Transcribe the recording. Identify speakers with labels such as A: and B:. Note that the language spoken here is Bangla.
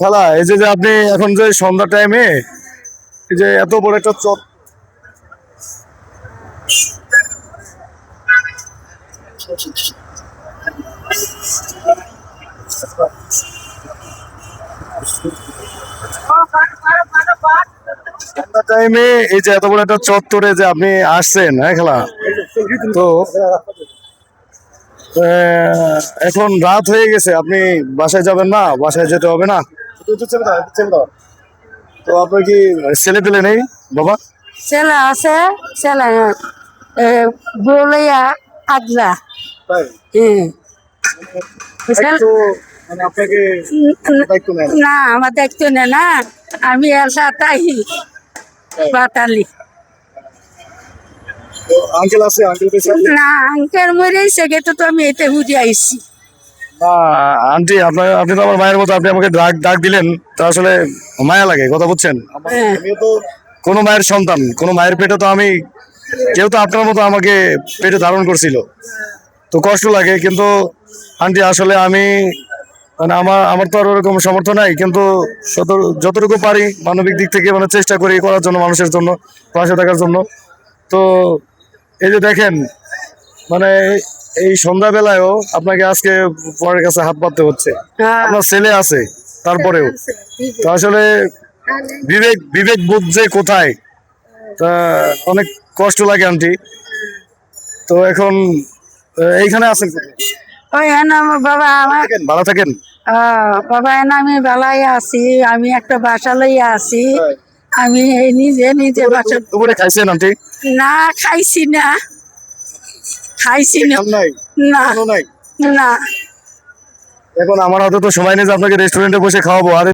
A: খালা, এই যে যে আপনি এখন যে সন্ধ্যা টাইমে এই যে এত বড় একটা চট সন্ধ্যা টাইমে এই যে এত বড় একটা চত্বরে যে আপনি আসছেন হ্যাঁ খেলা? তো এখন রাত হয়ে গেছে আপনি বাসায় যাবেন না? বাসায় যেতে হবে না? তো আপনার কি ছেলে পেলে নেই বাবা?
B: ছেলে আছে ছেলে বলিয়া আদলা
A: মানে
B: না? আমার দেখতো না না আমি এলসা তাই। বাতালি।
A: আঙ্কেল আছে আঙ্কেল পেয়েছে
B: না আঙ্কেল মরেছে গেতে তো আমি এতে ঘুরে আইছি।
A: আন্টি আপনার আপনি তো আমার মায়ের মতো আপনি আমাকে ডাক ডাক দিলেন তা আসলে মায়া লাগে কথা বুঝছেন?
B: হ্যাঁ।
A: আমিও তো কোনো মায়ের সন্তান কোনো মায়ের পেটে তো আমি কেউ তো আপনার মতো আমাকে পেটে ধারণ করছিল। তো কষ্ট লাগে কিন্তু আন্টি আসলে আমি মানে আমার আমার তো আর ওরকম সামর্থ্য নাই কিন্তু যতটুকু পারি মানবিক দিক থেকে মানে চেষ্টা করি করার জন্য মানুষের জন্য পাশে থাকার জন্য। তো এই যে দেখেন মানে এই সন্ধ্যাবেলায়ও আপনাকে আজকে পরের কাছে হাত পাততে হচ্ছে।
B: হ্যাঁ।
A: আপনার ছেলে আছে তারপরেও। তো আসলে বিবেক বিবেক বোধ যে কোথায় তা অনেক কষ্ট লাগে আন্টি। তো এখন এইখানে আছেন
B: ওই হ্যাঁ আমার বাবা আমার
A: ভালো থাকেন
B: বাবা আমি বেলায় আছি আমি একটা বাসা লইয়া আছি আমি নিজে নিজে উপরে
A: খাইছে খাইছেন আন্টি?
B: না খাইছি না। খাইছি না। না।
A: নাই?
B: না।
A: এখন আমার হাতে তো সময় নেই যে আপনাকে রেস্টুরেন্টে বসে খাওয়াবো। আর